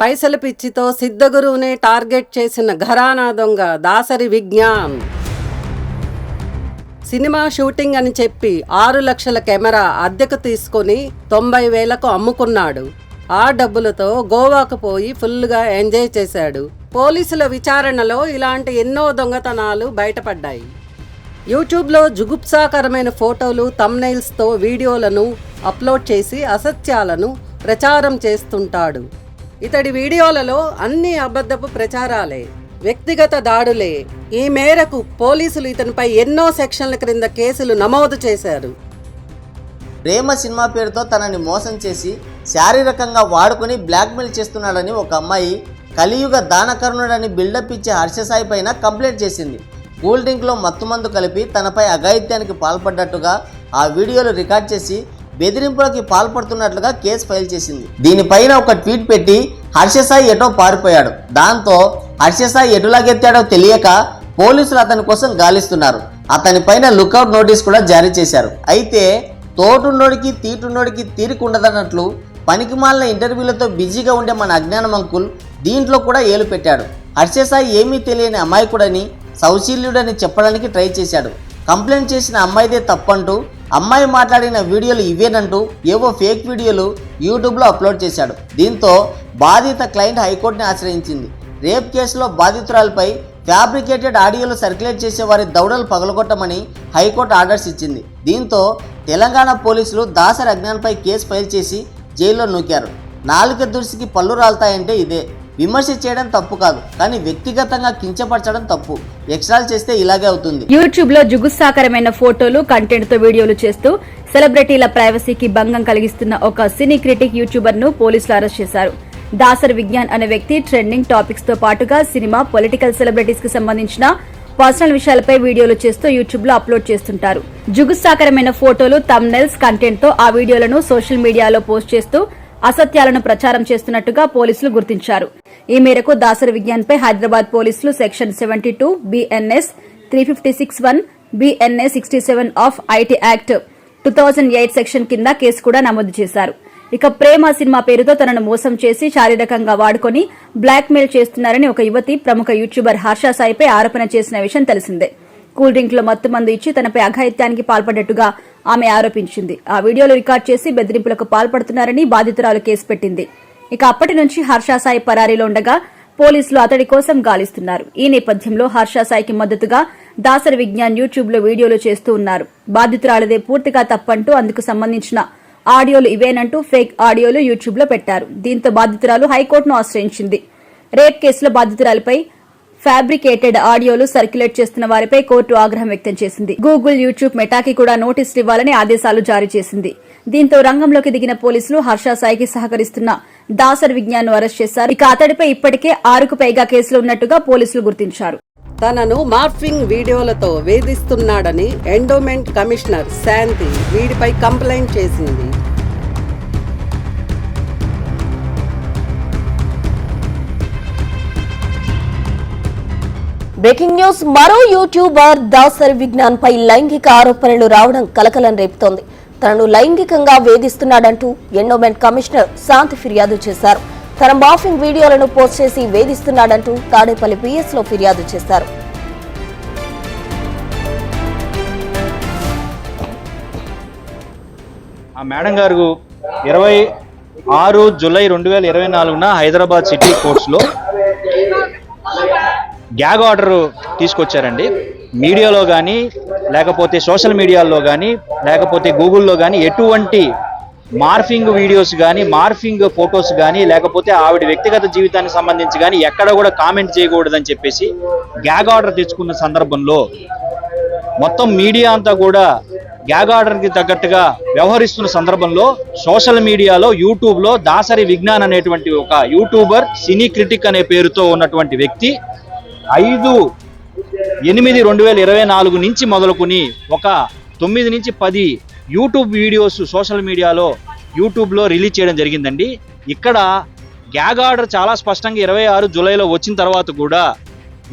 పైసల పిచ్చితో సిద్ధగురువునే టార్గెట్ చేసిన ఘరానా దొంగ దాసరి విజ్ఞాన్. సినిమా షూటింగ్ అని చెప్పి ఆరు లక్షల కెమెరా అద్దెకు తీసుకొని తొంభై వేలకు అమ్ముకున్నాడు. ఆ డబ్బులతో గోవాకు పోయి ఫుల్గా ఎంజాయ్ చేశాడు. పోలీసుల విచారణలో ఇలాంటి ఎన్నో దొంగతనాలు బయటపడ్డాయి. యూట్యూబ్లో జుగుప్సాకరమైన ఫోటోలు తమ్నైల్స్తో వీడియోలను అప్లోడ్ చేసి అసత్యాలను ప్రచారం చేస్తుంటాడు. ఇతడి వీడియోలలో అన్ని అబద్ధపు ప్రచారాలే వ్యక్తిగత దాడులే. ఈ మేరకు పోలీసులు ఇతనిపై ఎన్నో సెక్షన్ల క్రింద కేసులు నమోదు చేశారు. ప్రేమ సినిమా పేరుతో తనని మోసం చేసి శారీరకంగా వాడుకొని బ్లాక్మెయిల్ చేస్తున్నాడని ఒక అమ్మాయి కలియుగ దానకరుణుడని బిల్డప్ ఇచ్చే హర్షసాయి పైన కంప్లైంట్ చేసింది. కూల్ డ్రింక్లో మత్తుమందు కలిపి తనపై అఘాయిత్యానికి పాల్పడ్డట్టుగా ఆ వీడియోలు రికార్డ్ చేసి బెదిరింపులకి పాల్పడుతున్నట్లుగా కేసు ఫైల్ చేసింది. దీనిపైన ఒక ట్వీట్ పెట్టి హర్షసాయి ఎటో పారిపోయాడు. దాంతో హర్షసాయి ఎటులాగెత్తాడో తెలియక పోలీసులు అతని కోసం గాలిస్తున్నారు. అతని పైన లుకౌట్ నోటీస్ కూడా జారీ చేశారు. అయితే తోటున్నోడికి తీటున్నోడికి తీరిక ఉండదన్నట్లు పనికిమాలిన ఇంటర్వ్యూలతో బిజీగా ఉండే మన అజ్ఞానం అంకుల్ దీంట్లో కూడా ఏలు పెట్టాడు. హర్షసాయి ఏమీ తెలియని అమాయకుడని సౌశీల్యుడని చెప్పడానికి ట్రై చేశాడు. కంప్లైంట్ చేసిన అమ్మాయిదే తప్పంటూ అమ్మాయి మాట్లాడిన వీడియోలు ఇవేనంటూ ఏవో ఫేక్ వీడియోలు యూట్యూబ్లో అప్లోడ్ చేశాడు. దీంతో బాధిత క్లయింట్ హైకోర్టుని ఆశ్రయించింది. రేప్ కేసులో బాధితురాలపై ఫ్యాబ్రికేటెడ్ ఆడియోలు సర్క్యులేట్ చేసే వారి దౌడలు పగలగొట్టమని హైకోర్టు ఆర్డర్స్ ఇచ్చింది. దీంతో తెలంగాణ పోలీసులు దాసరి అజ్ఞాన్పై కేసు ఫైల్ చేసి జైల్లో నూకారు నాలుక దుర్సికి పళ్ళు రాలుతాయంటే ఇదే. విమర్శ చేయడం తప్పు కాదు కానీ వ్యక్తిగతంగా కించపరచడం తప్పు. ఎక్స్ట్రాలు చేస్తే ఇలాగే అవుతుంది. యూట్యూబ్లో జుగుస్సాకరమైన ఫోటోలు కంటెంట్తో వీడియోలు చేస్తూ సెలబ్రిటీల ప్రైవసీకి భంగం కలిగిస్తున్న ఒక సినీ క్రిటిక్ యూట్యూబర్ను పోలీసులు అరెస్ట్ చేశారు. దాసర్ విజ్ఞాన్ అనే వ్యక్తి ట్రెండింగ్ టాపిక్స్తో పాటుగా సినిమా పొలిటికల్ సెలబ్రిటీస్కి సంబంధించిన పర్సనల్ విషయాలపై వీడియోలు చేస్తూ యూట్యూబ్లో అప్లోడ్ చేస్తుంటారు. జుగుస్సాకరమైన ఫోటోలు తమ్నెల్స్ కంటెంట్తో ఆ వీడియోలను సోషల్ మీడియాలో పోస్ట్ చేస్తూ అసత్యాలను ప్రచారం చేస్తున్నట్టుగా పోలీసులు గుర్తించారు. ఈ మేరకు దాసరి విజ్ఞాన్ పై హైదరాబాద్ పోలీసులు section seventy two BNS three fifty six one BNS sixty seven of IT act two thousand eight section కింద కేసు కూడా నమోదు చేశారు. ఇక ప్రేమ సినిమా పేరుతో తనను మోసం చేసి శారీరకంగా వాడుకొని బ్లాక్ మెయిల్ చేస్తున్నారని ఒక యువతి ప్రముఖ యూట్యూబర్ హర్ష సాయిపై ఆరోపణ చేసిన విషయం తెలిసిందే. కూల్ డ్రింక్లో మత్తు మందు ఇచ్చి తనపై అఘాయిత్యానికి పాల్పడ్డట్టుగా ఆమె ఆరోపించింది. ఆ వీడియోలు రికార్డ్ చేసి బెదిరింపులకు పాల్పడుతున్నారని బాధితురాలు కేసు పెట్టింది. ఇక అప్పటి నుంచి హర్ష సాయి పరారీలో ఉండగా పోలీసులు అతడి కోసం గాలిస్తున్నారు. ఈ నేపథ్యంలో హర్షసాయికి మద్దతుగా దాసరి విజ్ఞాన్ యూట్యూబ్లో వీడియోలు చేస్తూ ఉన్నారు. బాధితురాలదే పూర్తిగా తప్పంటూ అందుకు సంబంధించిన ఆడియోలు ఇవేనంటూ ఫేక్ ఆడియోలు యూట్యూబ్లో పెట్టారు. దీంతో బాధితురాలు హైకోర్టును ఆశ్రయించింది. రేప్ కేసులో బాధితురాలపై ఫ్యాబ్రికేటెడ్ ఆడియోలు సర్క్యులేట్ చేస్తున్న వారిపై కోర్టు ఆగ్రహం వ్యక్తం చేసింది. గూగుల్ యూట్యూబ్ మెటాకి కూడా నోటీసులు ఇవ్వాలని ఆదేశాలు జారీ చేసింది. దీంతో రంగంలోకి దిగిన పోలీసులు హర్ష సాయికి సహకరిస్తున్న దాసర్ విజ్ఞాన్ అరెస్ట్ చేశారు. ఇక అతడిపై ఇప్పటికే ఆరుకు పైగా కేసులు ఉన్నట్టుగా పోలీసులు గుర్తించారు. తనను మార్ఫింగ్ వీడియోలతో వేధిస్తున్నాడని ఎండోమెంట్ కమిషనర్ శాంతి వీడిపై కంప్లైంట్ చేసింది. బ్రేకింగ్ న్యూస్ మరో యూట్యూబర్ దాసరి విజ్ఞాన్ పై లైంగిక ఆరోపణలు రావడం కలకలం రేపుతోంది. తనను లైంగికంగా వేధిస్తున్నాడంటూ ఎండోమెంట్ కమిషనర్ శాంతి ఫిర్యాదు చేశారు. తన మాఫింగ్ వీడియోలను పోస్ట్ చేసి వేధిస్తున్నాడంటూ తాడేపల్లి పిఎస్లో ఫిర్యాదు చేశారు. ఆ మేడం గారు ఇరవై ఆరు జూలై రెండు వేల ఇరవై నాలుగున హైదరాబాద్ సిటీ కోర్ట్స్లో గ్యాగ్ ఆర్డర్ తీసుకొచ్చారండి. మీడియాలో కానీ లేకపోతే సోషల్ మీడియాలో కానీ లేకపోతే గూగుల్లో కానీ ఎటువంటి మార్ఫింగ్ వీడియోస్ కానీ మార్ఫింగ్ ఫొటోస్ కానీ లేకపోతే ఆవిడ వ్యక్తిగత జీవితానికి సంబంధించి కానీ ఎక్కడ కూడా కామెంట్ చేయకూడదని చెప్పేసి గ్యాగ్ ఆర్డర్ తెచ్చుకున్న సందర్భంలో మొత్తం మీడియా అంతా కూడా గ్యాగ్ ఆర్డర్కి తగ్గట్టుగా వ్యవహరిస్తున్న సందర్భంలో సోషల్ మీడియాలో యూట్యూబ్లో దాసరి విజ్ఞాన్ అనేటువంటి ఒక యూట్యూబర్ సినీ క్రిటిక్ అనే పేరుతో ఉన్నటువంటి వ్యక్తి ఐదు ఎనిమిది రెండు వేల ఇరవై నాలుగు నుంచి మొదలుకొని ఒక తొమ్మిది నుంచి పది యూట్యూబ్ వీడియోస్ సోషల్ మీడియాలో యూట్యూబ్లో రిలీజ్ చేయడం జరిగిందండి. ఇక్కడ గ్యాగ్ ఆర్డర్ చాలా స్పష్టంగా ఇరవై ఆరు జూలైలో వచ్చిన తర్వాత కూడా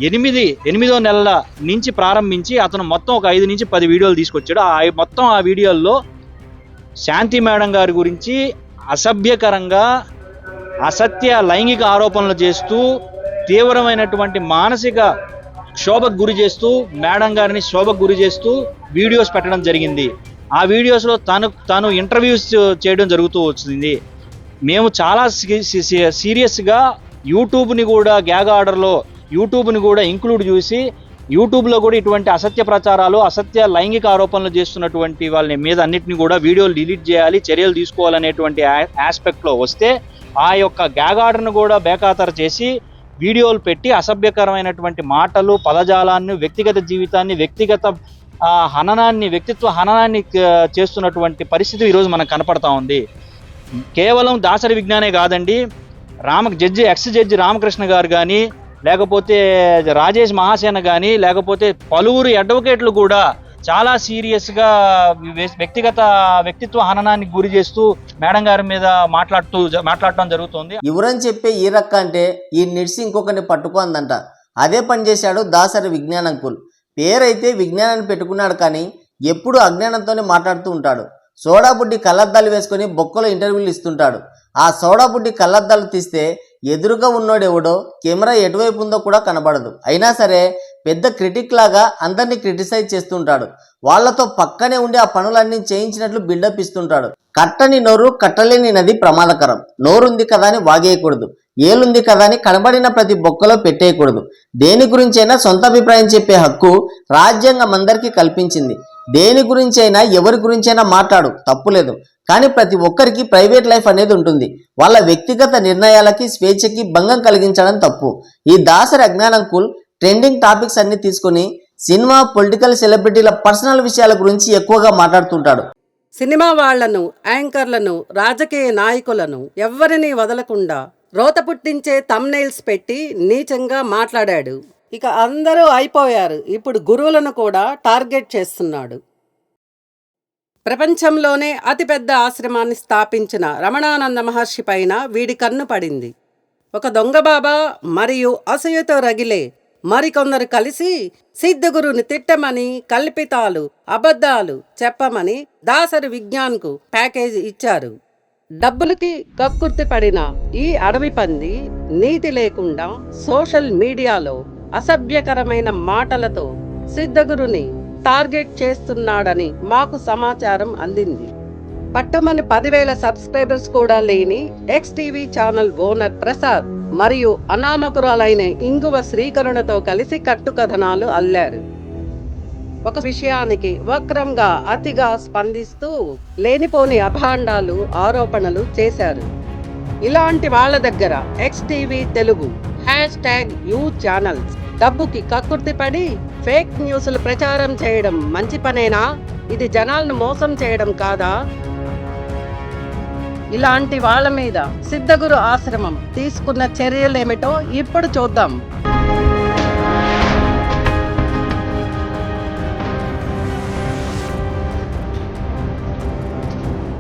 ఎనిమిది ఎనిమిదో నెలల నుంచి ప్రారంభించి అతను మొత్తం ఒక ఐదు నుంచి పది వీడియోలు తీసుకొచ్చాడు. ఆ మొత్తం ఆ వీడియోల్లో శాంతి మేడం గారి గురించి అసభ్యకరంగా అసత్య లైంగిక ఆరోపణలు చేస్తూ తీవ్రమైనటువంటి మానసిక క్షోభకు గురి చేస్తూ మేడం గారిని శోభకు గురి చేస్తూ వీడియోస్ పెట్టడం జరిగింది. ఆ వీడియోస్లో తను తను ఇంటర్వ్యూస్ చేయడం జరుగుతూ వచ్చింది. మేము చాలా సీరియస్గా యూట్యూబ్ని కూడా గ్యాగ్ ఆర్డర్లో యూట్యూబ్ని కూడా ఇంక్లూడ్ చూసి యూట్యూబ్లో కూడా ఇటువంటి అసత్య ప్రచారాలు అసత్య లైంగిక ఆరోపణలు చేస్తున్నటువంటి వాళ్ళని మీద అన్నిటిని కూడా వీడియోలు డిలీట్ చేయాలి చర్యలు తీసుకోవాలనేటువంటి ఆస్పెక్ట్లో వస్తే ఆ యొక్క గ్యాగ్ ఆర్డర్ను కూడా బేఖాతరు చేసి వీడియోలు పెట్టి అసభ్యకరమైనటువంటి మాటలు పదజాలాన్ని వ్యక్తిగత జీవితాన్ని వ్యక్తిగత హననాన్ని వ్యక్తిత్వ హననాన్ని చేస్తున్నటువంటి పరిస్థితి ఈరోజు మనకు కనపడతా ఉంది. కేవలం దాసరి విజ్ఞానే కాదండి Rama judge ex judge Ramakrishna garu కానీ లేకపోతే రాజేష్ మహాసేన కానీ లేకపోతే పలువురు అడ్వకేట్లు కూడా చాలా సీరియస్గా వ్య- వ్యక్తిగత వ్యక్తిత్వ హననానికి గురి చేస్తూ మేడం గారి మీద మాట్లాడుతూ మాట్లాడటం జరుగుతుంది. ఎవరని చెప్పే ఈ రక్క అంటే ఈ నిడిసి ఇంకొకరిని పట్టుకుందంట. అదే పని చేశాడు దాసరి విజ్ఞానంకుల్ పేరైతే విజ్ఞానాన్ని పెట్టుకున్నాడు కానీ ఎప్పుడు అజ్ఞానంతోనే మాట్లాడుతూ ఉంటాడు. సోడాబుడ్డి కళ్ళద్దాలు వేసుకొని బొక్కలో ఇంటర్వ్యూలు ఇస్తుంటాడు. ఆ సోడాబుడ్డి కళ్ళద్దాలు తీస్తే ఎదురుగా ఉన్నోడెవడో కెమెరా ఎటువైపు ఉందో కూడా కనబడదు. అయినా సరే పెద్ద క్రిటిక్ లాగా అందరినీ క్రిటిసైజ్ చేస్తుంటాడు. వాళ్ళతో పక్కనే ఉండి ఆ పనులన్నీ చేయించినట్లు బిల్డప్ ఇస్తుంటాడు. కట్టని నోరు కట్టలేని నది ప్రమాదకరం. నోరుంది కదా అని వాగేయకూడదు. ఏలుంది కదా అని కనబడిన ప్రతి బొక్కలో పెట్టేయకూడదు. దేని గురించైనా సొంత అభిప్రాయం చెప్పే హక్కు రాజ్యాంగం అందరికీ కల్పించింది. దేని గురించైనా ఎవరి గురించైనా మాట్లాడు తప్పులేదు కానీ ప్రతి ఒక్కరికి ప్రైవేట్ లైఫ్ అనేది ఉంటుంది. వాళ్ళ వ్యక్తిగత నిర్ణయాలకి స్వేచ్ఛకి భంగం కలిగించడం తప్పు. ఈ దాసరి అజ్ఞానంకుల్ ట్రెండింగ్ టాపిక్స్ అన్ని తీసుకొని సినిమా పొలిటికల్ సెలబ్రిటీల పర్సనల్ విషయాల గురించి ఎక్కువగా మాట్లాడుతుంటాడు. సినిమా వాళ్ళను యాంకర్లను రాజకీయ నాయకులను ఎవ్వరినీ వదలకుండా రోత పుట్టించే తమ్నైల్స్ పెట్టి నీచంగా మాట్లాడాడు. ఇక అందరూ అయిపోయారు. ఇప్పుడు గురువులను కూడా టార్గెట్ చేస్తున్నాడు. ప్రపంచంలోనే అతిపెద్ద ఆశ్రమాన్ని స్థాపించిన రమణానంద మహర్షి పైన వీడి కన్ను పడింది. ఒక దొంగ బాబా మరియు అసూయతో రగిలే మరికొందరు కలిసి సిద్ధగురుని తిట్టమని కల్పితాలు అబద్ధాలు చెప్పమని దాసరి విజ్ఞాన్కు ప్యాకేజీ ఇచ్చారు. డబ్బులకి కక్కుర్తి పడిన ఈ అడవి పంది నీతి లేకుండా సోషల్ మీడియాలో అసభ్యకరమైన మాటలతో సిద్ధగురుని టార్గెట్ చేస్తున్నాడని మాకు సమాచారం అందింది. పట్టమని పదివేల సబ్స్క్రైబర్స్ కూడా లేని X TV channel owner Prasad మరియు అనామకురాలైన ఇంగువ శ్రీకరుణతో కలిసి కట్టుకథనాలు అల్లారు. ఒక విషయానికి వక్రంగా అతిగా స్పందిస్తూ లేనిపోని అభాండాలు ఆరోపణలు చేశారు. ఇలాంటి వాళ్ళ దగ్గర X TV Telugu hashtag U channels డబ్బుకి కక్కుర్తి పడి ఫేక్ న్యూస్లు ప్రచారం చేయడం మంచి పనేనా? ఇది జనాలను మోసం చేయడం కాదా? ఇలాంటి వాళ్ళ మీద సిద్ధగురు ఆశ్రమం తీసుకున్న చర్యలేమిటో ఇప్పుడు చూద్దాం.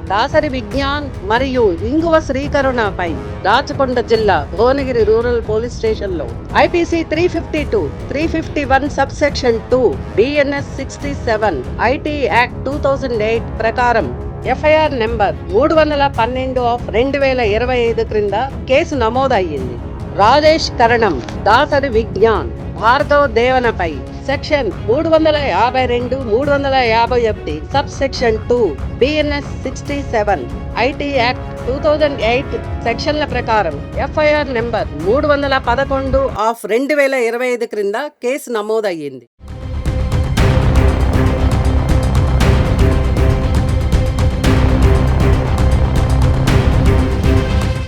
దాసరి విజ్ఞాన్ మరియు ఇంగువ శ్రీకరుణపై రాచకొండ జిల్లా భువనగిరి రూరల్ పోలీస్ స్టేషన్లో IPC three fifty two three fifty one sub section two BNS sixty seven IT act two thousand eight ప్రకారం ఎఫ్ఐఆర్ నెంబర్ మూడు వందల పన్నెండు ఆఫ్ రెండు వేల ఇరవై ఐదు క్రింద కేసు నమోదయ్యింది. రాజేష్ కరణం దాసరి విజ్ఞాన్. భార్గవ్ దేవనపై సెక్షన్ మూడు వందల యాభై రెండు మూడు వందల యాభై ఒకటి sub section two BNS sixty seven IT act two thousand eight సెక్షన్ల ప్రకారం ఎఫ్ఐఆర్ నెంబర్ మూడు వందల పదకొండు ఆఫ్ రెండు వేల ఇరవై ఐదు క్రింద కేసు నమోదయ్యింది.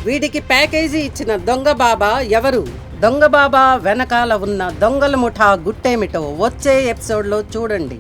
వీడికి ప్యాకేజీ ఇచ్చిన దొంగ బాబా ఎవరు? దొంగ బాబా వెనకాల ఉన్న దొంగల ముఠా గుట్టేమిటో వచ్చే ఎపిసోడ్లో చూడండి.